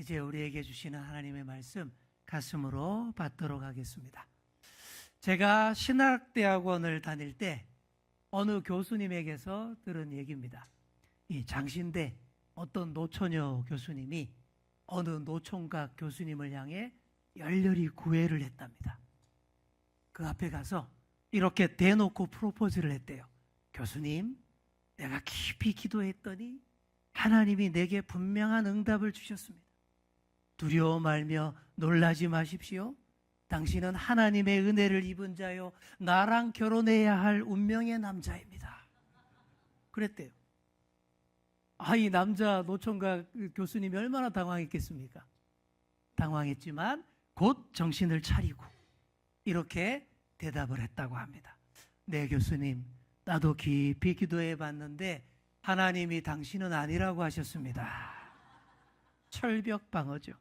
이제 우리에게 주시는 하나님의 말씀 가슴으로 받도록 하겠습니다. 제가 신학대학원을 다닐 때 어느 교수님에게서 들은 얘기입니다. 이 장신대 어떤 노처녀 교수님이 어느 노총각 교수님을 향해 열렬히 구애를 했답니다. 그 앞에 가서 이렇게 대놓고 프로포즈를 했대요. 교수님, 내가 깊이 기도했더니 하나님이 내게 분명한 응답을 주셨습니다. 두려워 말며 놀라지 마십시오. 당신은 하나님의 은혜를 입은 자요. 나랑 결혼해야 할 운명의 남자입니다. 그랬대요. 아, 이 남자 노총각 교수님이 얼마나 당황했겠습니까? 당황했지만 곧 정신을 차리고 이렇게 대답을 했다고 합니다. 네, 교수님. 나도 깊이 기도해 봤는데 하나님이 당신은 아니라고 하셨습니다. 철벽 방어죠.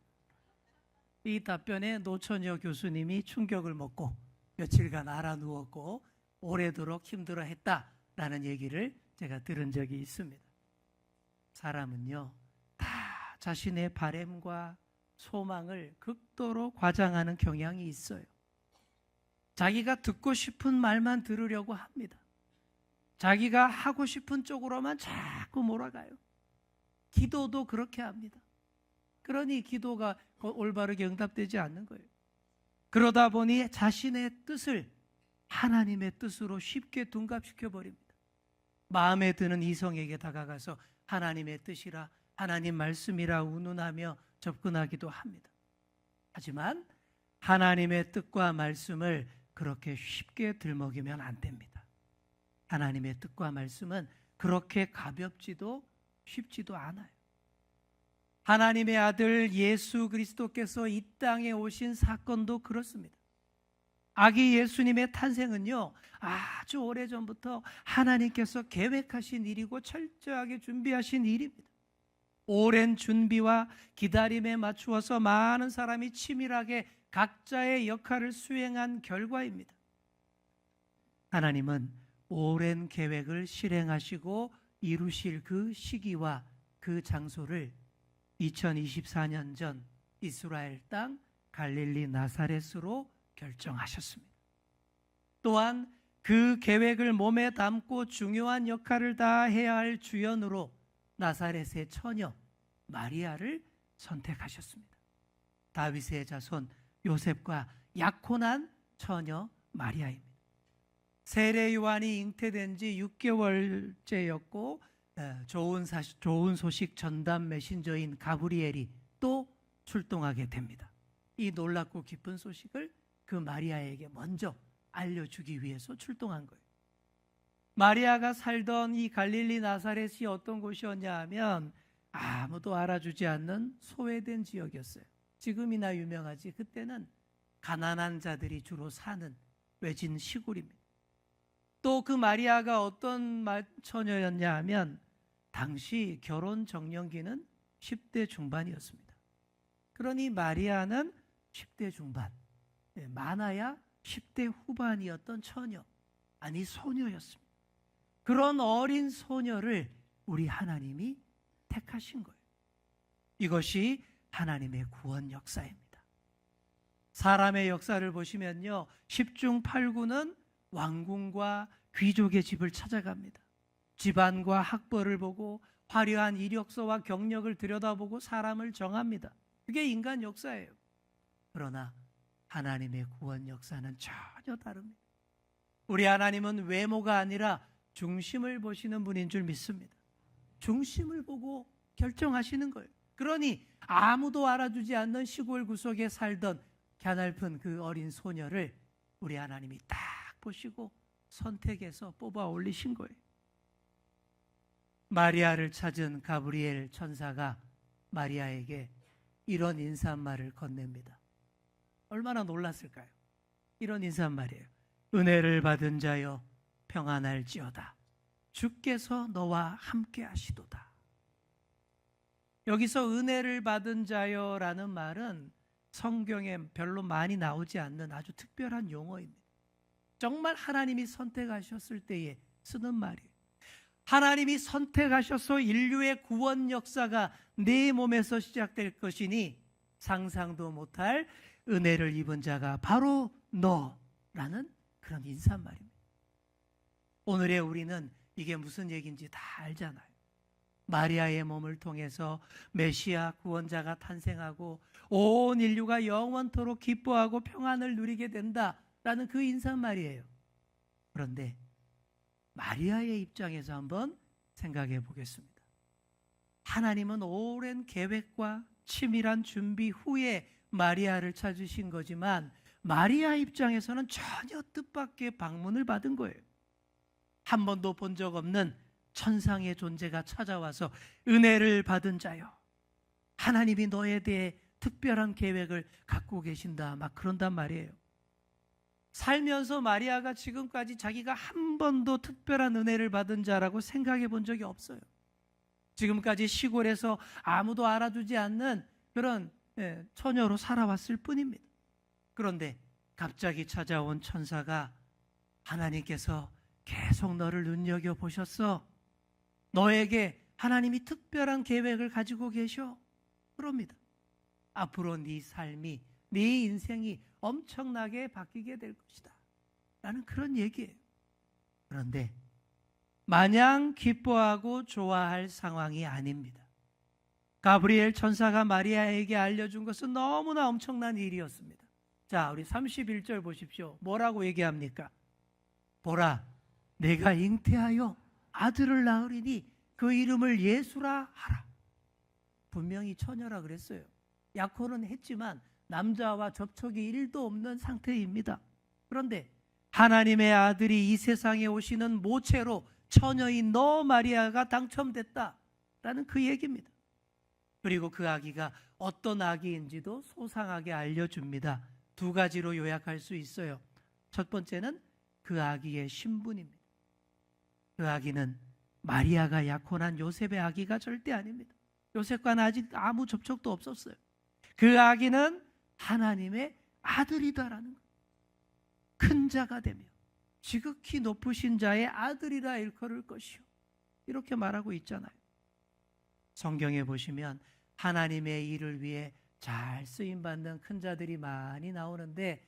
이 답변에 노처녀 교수님이 충격을 먹고 며칠간 알아 누웠고 오래도록 힘들어 했다라는 얘기를 제가 들은 적이 있습니다. 사람은요, 다 자신의 바램과 소망을 극도로 과장하는 경향이 있어요. 자기가 듣고 싶은 말만 들으려고 합니다. 자기가 하고 싶은 쪽으로만 자꾸 몰아가요. 기도도 그렇게 합니다. 그러니 기도가 올바르게 응답되지 않는 거예요. 그러다 보니 자신의 뜻을 하나님의 뜻으로 쉽게 둔갑시켜 버립니다. 마음에 드는 이성에게 다가가서 하나님의 뜻이라 하나님 말씀이라 운운하며 접근하기도 합니다. 하지만 하나님의 뜻과 말씀을 그렇게 쉽게 들먹이면 안 됩니다. 하나님의 뜻과 말씀은 그렇게 가볍지도 쉽지도 않아요. 하나님의 아들 예수 그리스도께서 이 땅에 오신 사건도 그렇습니다. 아기 예수님의 탄생은요, 아주 오래 전부터 하나님께서 계획하신 일이고 철저하게 준비하신 일입니다. 오랜 준비와 기다림에 맞추어서 많은 사람이 치밀하게 각자의 역할을 수행한 결과입니다. 하나님은 오랜 계획을 실행하시고 이루실 그 시기와 그 장소를 2024년 전 이스라엘 땅 갈릴리 나사렛으로 결정하셨습니다. 또한 그 계획을 몸에 담고 중요한 역할을 다 해야 할 주연으로 나사렛의 처녀 마리아를 선택하셨습니다. 다윗의 자손 요셉과 약혼한 처녀 마리아입니다. 세례 요한이 잉태된 지 6개월째였고 어, 좋은 사시, 좋은 소식 전담 메신저인 가브리엘이 또 출동하게 됩니다. 이 놀랍고 기쁜 소식을 그 마리아에게 먼저 알려주기 위해서 출동한 거예요. 마리아가 살던 이 갈릴리 나사렛이 어떤 곳이었냐 하면 아무도 알아주지 않는 소외된 지역이었어요. 지금이나 유명하지 그때는 가난한 자들이 주로 사는 외진 시골입니다. 또 그 마리아가 어떤 처녀였냐 하면 당시 결혼 정년기는 10대 중반이었습니다. 그러니 마리아는 10대 중반, 네, 많아야 10대 후반이었던 처녀, 아니 소녀였습니다. 그런 어린 소녀를 우리 하나님이 택하신 거예요. 이것이 하나님의 구원 역사입니다. 사람의 역사를 보시면요. 10중 8구는 왕궁과 귀족의 집을 찾아갑니다. 집안과 학벌을 보고 화려한 이력서와 경력을 들여다보고 사람을 정합니다. 그게 인간 역사예요. 그러나 하나님의 구원 역사는 전혀 다릅니다. 우리 하나님은 외모가 아니라 중심을 보시는 분인 줄 믿습니다. 중심을 보고 결정하시는 거예요. 그러니 아무도 알아주지 않는 시골 구석에 살던 갸날픈 그 어린 소녀를 우리 하나님이 딱 보시고 선택해서 뽑아 올리신 거예요. 마리아를 찾은 가브리엘 천사가 마리아에게 이런 인사말을 건넵니다. 얼마나 놀랐을까요? 이런 인사말이에요. 은혜를 받은 자여 평안할지어다. 주께서 너와 함께 하시도다. 여기서 은혜를 받은 자여라는 말은 성경에 별로 많이 나오지 않는 아주 특별한 용어입니다. 정말 하나님이 선택하셨을 때에 쓰는 말이에요. 하나님이 선택하셔서 인류의 구원 역사가 내 몸에서 시작될 것이니 상상도 못할 은혜를 입은 자가 바로 너라는 그런 인사말입니다. 오늘의 우리는 이게 무슨 얘기인지 다 알잖아요. 마리아의 몸을 통해서 메시아 구원자가 탄생하고 온 인류가 영원토록 기뻐하고 평안을 누리게 된다라는 그 인사말이에요. 그런데 마리아의 입장에서 한번 생각해 보겠습니다. 하나님은 오랜 계획과 치밀한 준비 후에 마리아를 찾으신 거지만 마리아 입장에서는 전혀 뜻밖의 방문을 받은 거예요. 한 번도 본 적 없는 천상의 존재가 찾아와서 은혜를 받은 자요. 하나님이 너에 대해 특별한 계획을 갖고 계신다. 막 그런단 말이에요. 살면서 마리아가 지금까지 자기가 한 번도 특별한 은혜를 받은 자라고 생각해 본 적이 없어요. 지금까지 시골에서 아무도 알아주지 않는 그런 예, 처녀로 살아왔을 뿐입니다. 그런데 갑자기 찾아온 천사가 하나님께서 계속 너를 눈여겨 보셨어. 너에게 하나님이 특별한 계획을 가지고 계셔. 그럽니다. 앞으로 네 삶이 네 인생이 엄청나게 바뀌게 될 것이다. 라는 그런 얘기예요. 그런데 마냥 기뻐하고 좋아할 상황이 아닙니다. 가브리엘 천사가 마리아에게 알려준 것은 너무나 엄청난 일이었습니다. 자, 우리 31절 보십시오. 뭐라고 얘기합니까? 보라, 내가 잉태하여 아들을 낳으리니 그 이름을 예수라 하라. 분명히 처녀라 그랬어요. 약혼은 했지만 남자와 접촉이 1도 없는 상태입니다. 그런데 하나님의 아들이 이 세상에 오시는 모체로 처녀인 너 마리아가 당첨됐다라는 그 얘기입니다. 그리고 그 아기가 어떤 아기인지도 소상하게 알려줍니다. 두 가지로 요약할 수 있어요. 첫 번째는 그 아기의 신분입니다. 그 아기는 마리아가 약혼한 요셉의 아기가 절대 아닙니다. 요셉과는 아직 아무 접촉도 없었어요. 그 아기는 하나님의 아들이다라는 것. 큰 자가 되며 지극히 높으신 자의 아들이라 일컬을 것이요. 이렇게 말하고 있잖아요. 성경에 보시면 하나님의 일을 위해 잘 쓰임 받는 큰 자들이 많이 나오는데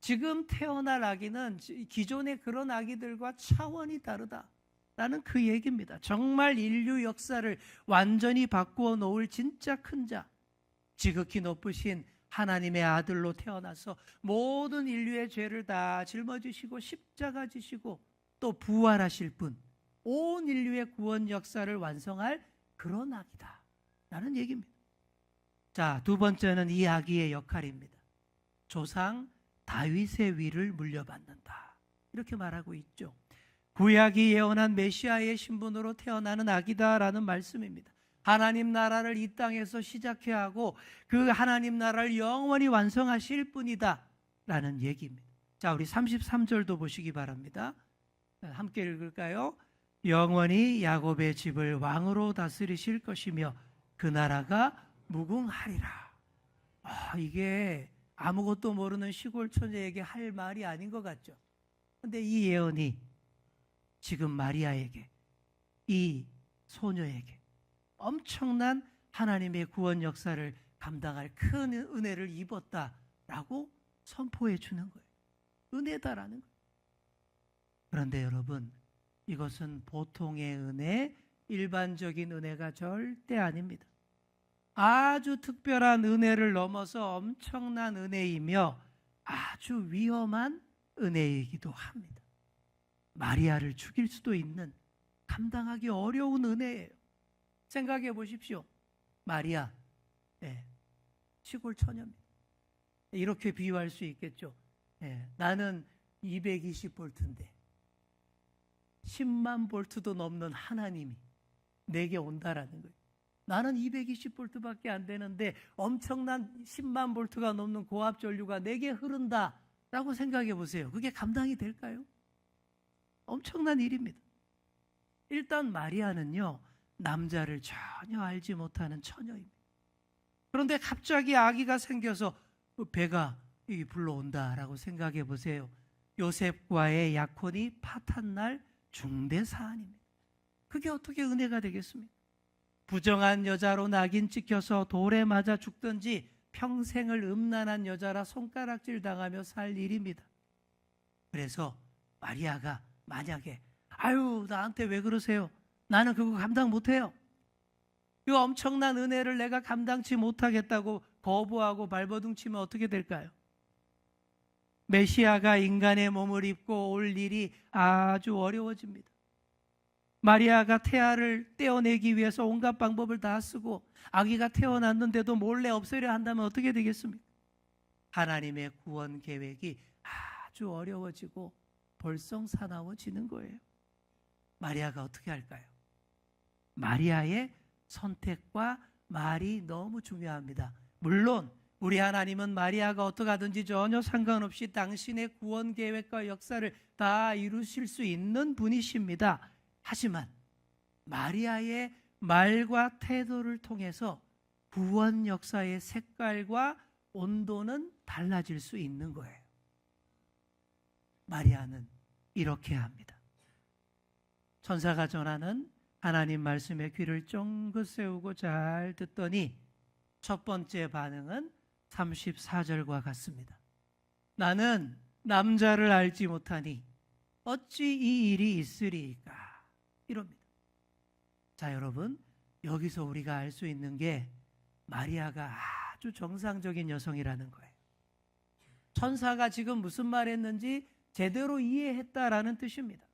지금 태어날 아기는 기존의 그런 아기들과 차원이 다르다. 라는 그 얘기입니다. 정말 인류 역사를 완전히 바꾸어 놓을 진짜 큰 자. 지극히 높으신 하나님의 아들로 태어나서 모든 인류의 죄를 다 짊어지시고 십자가 지시고 또 부활하실 분. 온 인류의 구원 역사를 완성할 그런 아기다. 라는 얘기입니다. 자, 두 번째는 이 아기의 역할입니다. 조상 다윗의 위를 물려받는다. 이렇게 말하고 있죠. 구약이 예언한 메시아의 신분으로 태어나는 아기다라는 말씀입니다. 하나님 나라를 이 땅에서 시작해 하고 그 하나님 나라를 영원히 완성하실 분이다 라는 얘기입니다. 자, 우리 33절도 보시기 바랍니다. 함께 읽을까요? 영원히 야곱의 집을 왕으로 다스리실 것이며 그 나라가 무궁하리라. 아, 이게 아무것도 모르는 시골 처녀에게 할 말이 아닌 것 같죠. 근데 이 예언이 지금 마리아에게 이 소녀에게 엄청난 하나님의 구원 역사를 감당할 큰 은혜를 입었다라고 선포해 주는 거예요. 은혜다라는 거예요. 그런데 여러분, 이것은 보통의 은혜, 일반적인 은혜가 절대 아닙니다. 아주 특별한 은혜를 넘어서 엄청난 은혜이며 아주 위험한 은혜이기도 합니다. 마리아를 죽일 수도 있는 감당하기 어려운 은혜예요. 생각해 보십시오. 마리아, 예, 시골 처녀입니다. 이렇게 비유할 수 있겠죠. 예, 나는 220볼트인데 10만 볼트도 넘는 하나님이 내게 온다라는 거예요. 나는 220볼트밖에 안 되는데 엄청난 10만 볼트가 넘는 고압 전류가 내게 흐른다라고 생각해 보세요. 그게 감당이 될까요? 엄청난 일입니다. 일단 마리아는요, 남자를 전혀 알지 못하는 처녀입니다. 그런데 갑자기 아기가 생겨서 배가 불러온다라고 생각해 보세요. 요셉과의 약혼이 파탄날 중대 사안입니다. 그게 어떻게 은혜가 되겠습니까? 부정한 여자로 낙인 찍혀서 돌에 맞아 죽든지 평생을 음란한 여자라 손가락질 당하며 살 일입니다. 그래서 마리아가 만약에 아유 나한테 왜 그러세요? 나는 그거 감당 못해요. 이 엄청난 은혜를 내가 감당치 못하겠다고 거부하고 발버둥 치면 어떻게 될까요? 메시아가 인간의 몸을 입고 올 일이 아주 어려워집니다. 마리아가 태아를 떼어내기 위해서 온갖 방법을 다 쓰고 아기가 태어났는데도 몰래 없애려 한다면 어떻게 되겠습니까? 하나님의 구원 계획이 아주 어려워지고 벌성사나워지는 거예요. 마리아가 어떻게 할까요? 마리아의 선택과 말이 너무 중요합니다. 물론 우리 하나님은 마리아가 어떻게 하든지 전혀 상관없이 당신의 구원 계획과 역사를 다 이루실 수 있는 분이십니다. 하지만 마리아의 말과 태도를 통해서 구원 역사의 색깔과 온도는 달라질 수 있는 거예요. 마리아는 이렇게 합니다. 천사가 전하는 하나님 말씀에 귀를 쫑긋 세우고 잘 듣더니 첫 번째 반응은 34절과 같습니다. 나는 남자를 알지 못하니 어찌 이 일이 있으리까? 이럽니다. 자, 여러분, 여기서 우리가 알 수 있는 게 마리아가 아주 정상적인 여성이라는 거예요. 천사가 지금 무슨 말 했는지 제대로 이해했다라는 뜻입니다.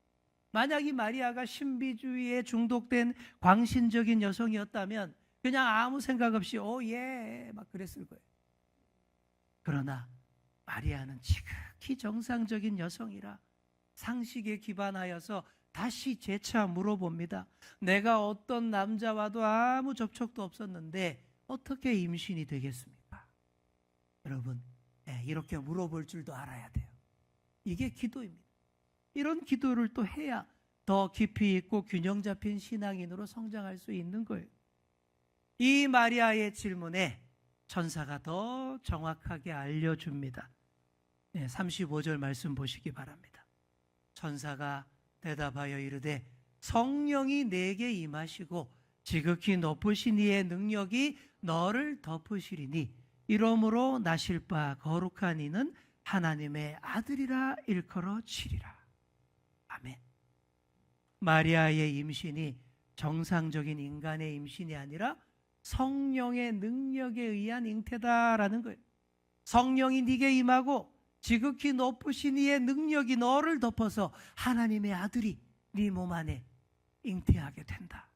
만약 이 마리아가 신비주의에 중독된 광신적인 여성이었다면 그냥 아무 생각 없이 오예 막 그랬을 거예요. 그러나 마리아는 지극히 정상적인 여성이라 상식에 기반하여서 다시 재차 물어봅니다. 내가 어떤 남자와도 아무 접촉도 없었는데 어떻게 임신이 되겠습니까? 여러분, 예, 이렇게 물어볼 줄도 알아야 돼요. 이게 기도입니다. 이런 기도를 또 해야 더 깊이 있고 균형 잡힌 신앙인으로 성장할 수 있는 거예요. 이 마리아의 질문에 천사가 더 정확하게 알려줍니다. 네, 35절 말씀 보시기 바랍니다. 천사가 대답하여 이르되 성령이 내게 임하시고 지극히 높으신 이의 능력이 너를 덮으시리니 이러므로 나실 바 거룩한 이는 하나님의 아들이라 일컬어 치리라. 마리아의 임신이 정상적인 인간의 임신이 아니라 성령의 능력에 의한 잉태다라는 거예요. 성령이 네게 임하고 지극히 높으신 이의 능력이 너를 덮어서 하나님의 아들이 네 몸 안에 잉태하게 된다.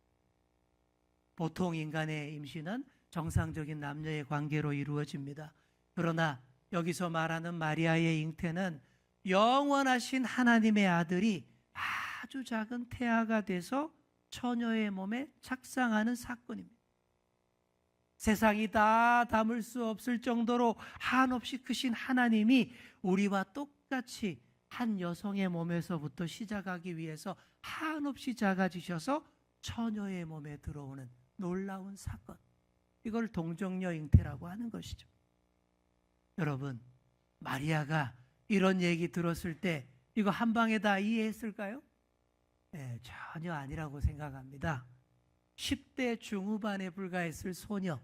보통 인간의 임신은 정상적인 남녀의 관계로 이루어집니다. 그러나 여기서 말하는 마리아의 잉태는 영원하신 하나님의 아들이 아주 작은 태아가 돼서 처녀의 몸에 착상하는 사건입니다. 세상이 다 담을 수 없을 정도로 한없이 크신 하나님이 우리와 똑같이 한 여성의 몸에서부터 시작하기 위해서 한없이 작아지셔서 처녀의 몸에 들어오는 놀라운 사건. 이걸 동정녀 잉태라고 하는 것이죠. 여러분, 마리아가 이런 얘기 들었을 때 이거 한 방에 다 이해했을까요? 네, 전혀 아니라고 생각합니다. 10대 중후반에 불과했을 소녀,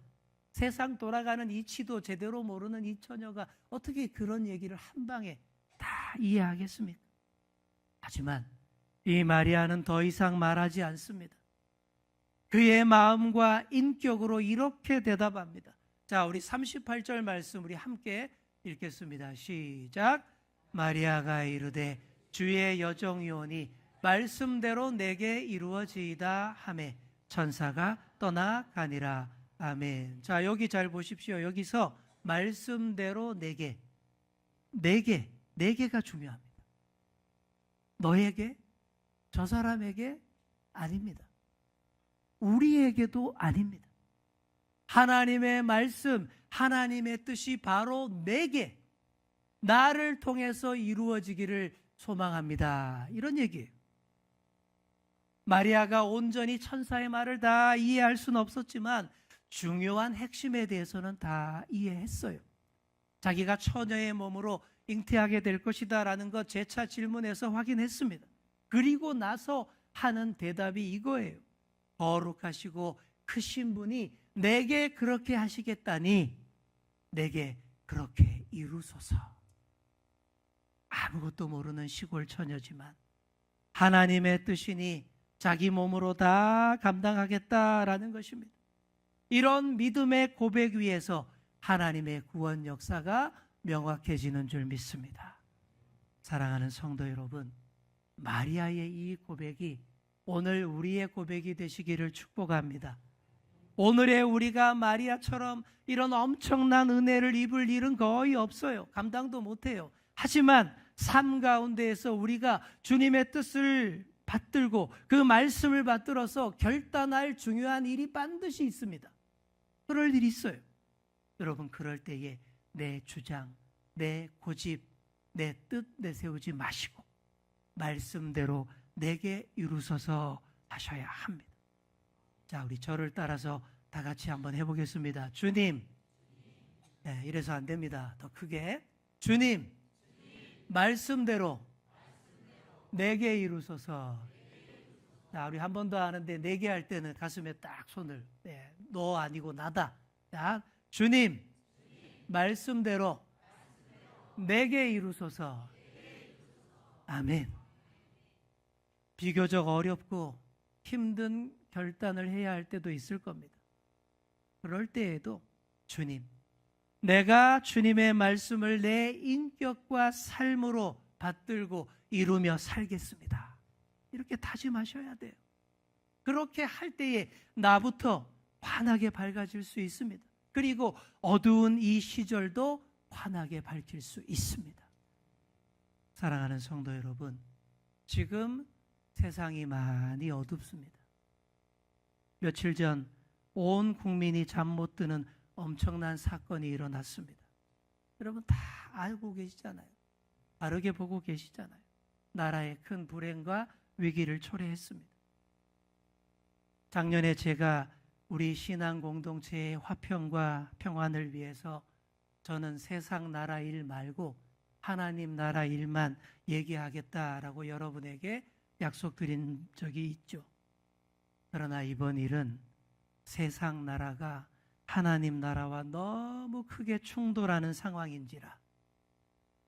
세상 돌아가는 이치도 제대로 모르는 이 처녀가 어떻게 그런 얘기를 한 방에 다 이해하겠습니까? 하지만 이 마리아는 더 이상 말하지 않습니다. 그의 마음과 인격으로 이렇게 대답합니다. 자, 우리 38절 말씀 우리 함께 읽겠습니다. 시작. 마리아가 이르되 주의 여정이오니 말씀대로 내게 이루어지이다 하매 천사가 떠나가니라. 아멘. 자, 여기 잘 보십시오. 여기서 말씀대로 내게 내게 내게가 중요합니다. 너에게 저 사람에게 아닙니다. 우리에게도 아닙니다. 하나님의 말씀, 하나님의 뜻이 바로 내게, 나를 통해서 이루어지기를 소망합니다. 이런 얘기예요. 마리아가 온전히 천사의 말을 다 이해할 수는 없었지만 중요한 핵심에 대해서는 다 이해했어요. 자기가 처녀의 몸으로 잉태하게 될 것이다라는 것 재차 질문해서 확인했습니다. 그리고 나서 하는 대답이 이거예요. 거룩하시고 크신 분이 내게 그렇게 하시겠다니 내게 그렇게 이루소서. 아무것도 모르는 시골 처녀지만 하나님의 뜻이니 자기 몸으로 다 감당하겠다라는 것입니다. 이런 믿음의 고백 위에서 하나님의 구원 역사가 명확해지는 줄 믿습니다. 사랑하는 성도 여러분, 마리아의 이 고백이 오늘 우리의 고백이 되시기를 축복합니다. 오늘의 우리가 마리아처럼 이런 엄청난 은혜를 입을 일은 거의 없어요. 감당도 못해요. 하지만 삶 가운데에서 우리가 주님의 뜻을 받들고 그 말씀을 받들어서 결단할 중요한 일이 반드시 있습니다. 그럴 일이 있어요. 여러분, 그럴 때에 내 주장, 내 고집, 내 뜻 내세우지 마시고 말씀대로 내게 이루소서 하셔야 합니다. 자, 우리 저를 따라서 다 같이 한번 해보겠습니다. 주님, 네, 이래서 안 됩니다. 더 크게. 주님, 말씀대로 내게 이루소서. 자, 우리 한 번 더 하는데 네개할 때는 가슴에 딱 손을. 네, 너 아니고 나다. 자, 주님, 말씀대로 내게 이루소서. 아멘. 비교적 어렵고 힘든 결단을 해야 할 때도 있을 겁니다. 그럴 때에도 주님, 내가 주님의 말씀을 내 인격과 삶으로 받들고 이루며 살겠습니다. 이렇게 다짐하셔야 돼요. 그렇게 할 때에 나부터 환하게 밝아질 수 있습니다. 그리고 어두운 이 시절도 환하게 밝힐 수 있습니다. 사랑하는 성도 여러분, 지금 세상이 많이 어둡습니다. 며칠 전 온 국민이 잠 못 드는 엄청난 사건이 일어났습니다. 여러분 다 알고 계시잖아요. 바르게 보고 계시잖아요. 나라의 큰 불행과 위기를 초래했습니다. 작년에 제가 우리 신앙 공동체의 화평과 평안을 위해서 저는 세상 나라 일 말고 하나님 나라 일만 얘기하겠다라고 여러분에게 약속드린 적이 있죠. 그러나 이번 일은 세상 나라가 하나님 나라와 너무 크게 충돌하는 상황인지라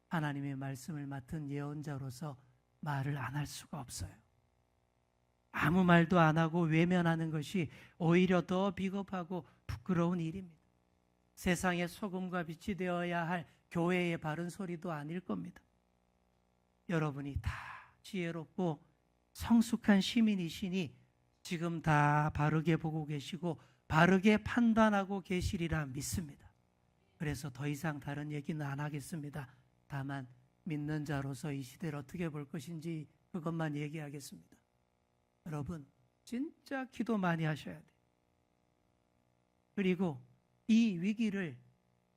하나님의 말씀을 맡은 예언자로서 말을 안 할 수가 없어요. 아무 말도 안 하고 외면하는 것이 오히려 더 비겁하고 부끄러운 일입니다. 세상의 소금과 빛이 되어야 할 교회의 바른 소리도 아닐 겁니다. 여러분이 다 지혜롭고 성숙한 시민이시니 지금 다 바르게 보고 계시고 바르게 판단하고 계시리라 믿습니다. 그래서 더 이상 다른 얘기는 안 하겠습니다. 다만 믿는 자로서 이 시대를 어떻게 볼 것인지 그것만 얘기하겠습니다. 여러분, 진짜 기도 많이 하셔야 돼요. 그리고 이 위기를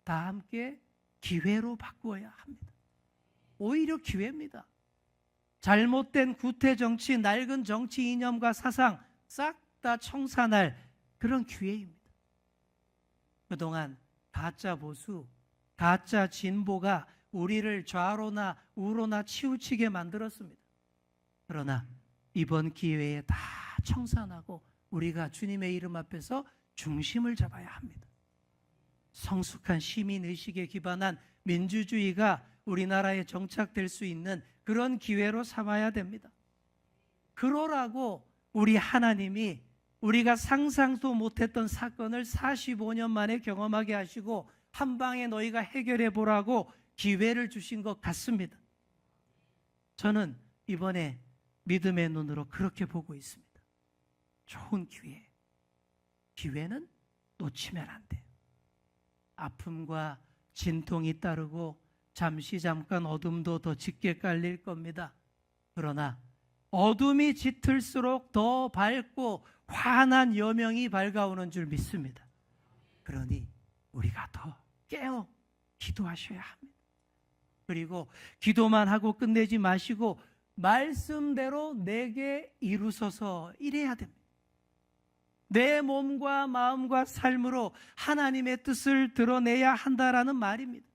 다 함께 기회로 바꾸어야 합니다. 오히려 기회입니다. 잘못된 구태 정치, 낡은 정치 이념과 사상 싹 다 청산할 그런 기회입니다. 그동안 가짜 보수, 가짜 진보가 우리를 좌로나 우로나 치우치게 만들었습니다. 그러나 이번 기회에 다 청산하고 우리가 주님의 이름 앞에서 중심을 잡아야 합니다. 성숙한 시민 의식에 기반한 민주주의가 우리나라에 정착될 수 있는 그런 기회로 삼아야 됩니다. 그러라고 우리 하나님이 우리가 상상도 못했던 사건을 45년 만에 경험하게 하시고 한 방에 너희가 해결해 보라고 기회를 주신 것 같습니다. 저는 이번에 믿음의 눈으로 그렇게 보고 있습니다. 좋은 기회. 기회는 놓치면 안 돼요. 아픔과 진통이 따르고 잠시 잠깐 어둠도 더 짙게 깔릴 겁니다. 그러나 어둠이 짙을수록 더 밝고 환한 여명이 밝아오는 줄 믿습니다. 그러니 우리가 더 깨어 기도하셔야 합니다. 그리고 기도만 하고 끝내지 마시고 말씀대로 내게 이루소서 이래야 됩니다. 내 몸과 마음과 삶으로 하나님의 뜻을 드러내야 한다라는 말입니다.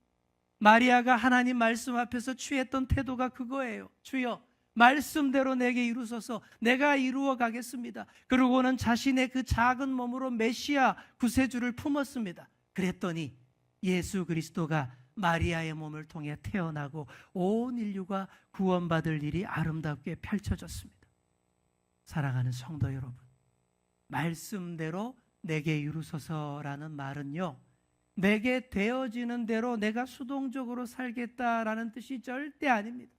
마리아가 하나님 말씀 앞에서 취했던 태도가 그거예요. 주여, 말씀대로 내게 이루소서 내가 이루어 가겠습니다. 그러고는 자신의 그 작은 몸으로 메시아 구세주를 품었습니다. 그랬더니 예수 그리스도가 마리아의 몸을 통해 태어나고 온 인류가 구원받을 일이 아름답게 펼쳐졌습니다. 사랑하는 성도 여러분, 말씀대로 내게 이루소서라는 말은요, 내게 되어지는 대로 내가 수동적으로 살겠다라는 뜻이 절대 아닙니다.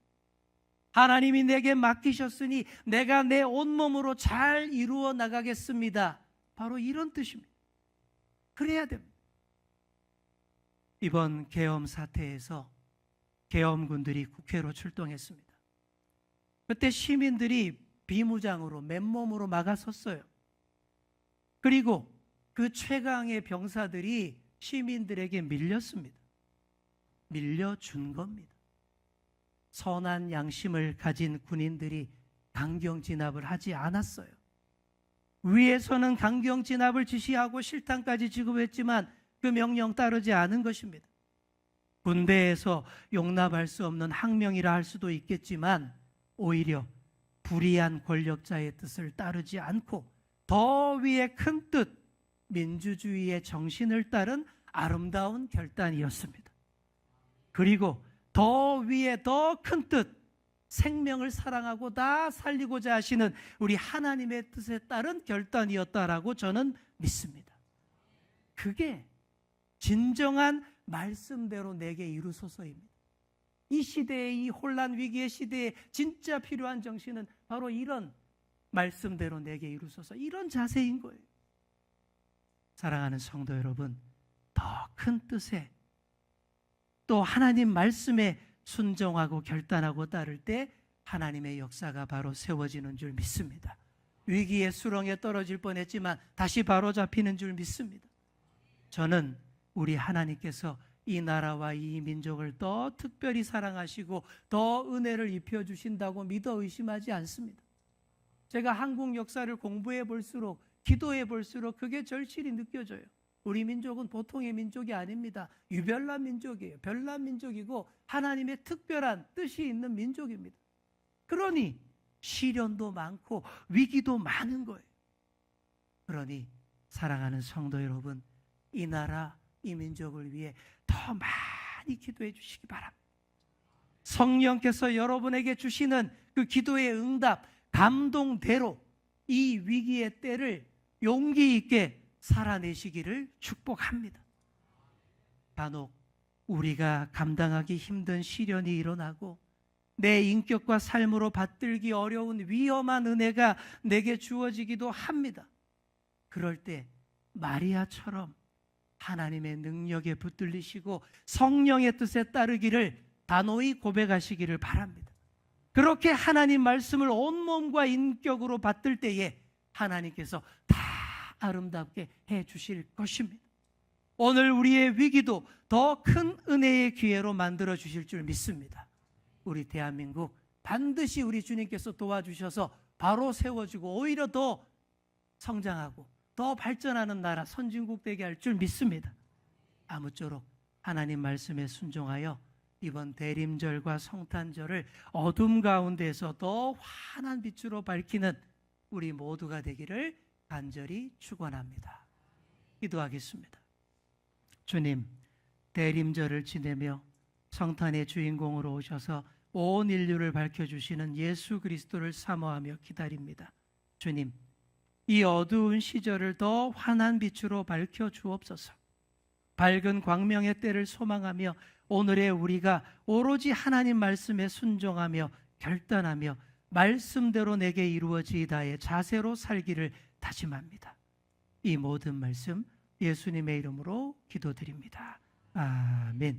하나님이 내게 맡기셨으니 내가 내 온몸으로 잘 이루어 나가겠습니다. 바로 이런 뜻입니다. 그래야 됩니다. 이번 계엄 사태에서 계엄군들이 국회로 출동했습니다. 그때 시민들이 비무장으로 맨몸으로 막아섰어요. 그리고 그 최강의 병사들이 시민들에게 밀렸습니다. 밀려준 겁니다. 선한 양심을 가진 군인들이 강경 진압을 하지 않았어요. 위에서는 강경 진압을 지시하고 실탄까지 지급했지만 그 명령 따르지 않은 것입니다. 군대에서 용납할 수 없는 항명이라 할 수도 있겠지만 오히려 불의한 권력자의 뜻을 따르지 않고 더 위에 큰 뜻, 민주주의의 정신을 따른 아름다운 결단이었습니다. 그리고 더 위에 더 큰 뜻, 생명을 사랑하고 다 살리고자 하시는 우리 하나님의 뜻에 따른 결단이었다라고 저는 믿습니다. 그게 진정한 말씀대로 내게 이루소서입니다. 이 시대의 이 혼란 위기의 시대에 진짜 필요한 정신은 바로 이런 말씀대로 내게 이루소서 이런 자세인 거예요. 사랑하는 성도 여러분, 더 큰 뜻에 또 하나님 말씀에 순종하고 결단하고 따를 때 하나님의 역사가 바로 세워지는 줄 믿습니다. 위기의 수렁에 떨어질 뻔했지만 다시 바로 잡히는 줄 믿습니다. 저는 우리 하나님께서 이 나라와 이 민족을 더 특별히 사랑하시고 더 은혜를 입혀 주신다고 믿어 의심하지 않습니다. 제가 한국 역사를 공부해 볼수록 기도해 볼수록 그게 절실히 느껴져요. 우리 민족은 보통의 민족이 아닙니다. 유별난 민족이에요. 별난 민족이고 하나님의 특별한 뜻이 있는 민족입니다. 그러니 시련도 많고 위기도 많은 거예요. 그러니 사랑하는 성도 여러분, 이 나라, 이 민족을 위해 더 많이 기도해 주시기 바랍니다. 성령께서 여러분에게 주시는 그 기도의 응답, 감동대로 이 위기의 때를 용기 있게 살아내시기를 축복합니다. 간혹 우리가 감당하기 힘든 시련이 일어나고 내 인격과 삶으로 받들기 어려운 위험한 은혜가 내게 주어지기도 합니다. 그럴 때 마리아처럼 하나님의 능력에 붙들리시고 성령의 뜻에 따르기를 단호히 고백하시기를 바랍니다. 그렇게 하나님 말씀을 온몸과 인격으로 받들 때에 하나님께서 다 아름답게 해 주실 것입니다. 오늘 우리의 위기도 더 큰 은혜의 기회로 만들어 주실 줄 믿습니다. 우리 대한민국 반드시 우리 주님께서 도와주셔서 바로 세워지고 오히려 더 성장하고 더 발전하는 나라 선진국 되게 할 줄 믿습니다. 아무쪼록 하나님 말씀에 순종하여 이번 대림절과 성탄절을 어둠 가운데서 더 환한 빛으로 밝히는 우리 모두가 되기를 간절히 축원합니다. 기도하겠습니다. 주님, 대림절을 지내며 성탄의 주인공으로 오셔서 온 인류를 밝혀 주시는 예수 그리스도를 사모하며 기다립니다. 주님, 이 어두운 시절을 더 환한 빛으로 밝혀 주옵소서. 밝은 광명의 때를 소망하며 오늘의 우리가 오로지 하나님 말씀에 순종하며 결단하며 말씀대로 내게 이루어지이다의 자세로 살기를 다짐합니다. 이 모든 말씀 예수님의 이름으로 기도드립니다. 아멘.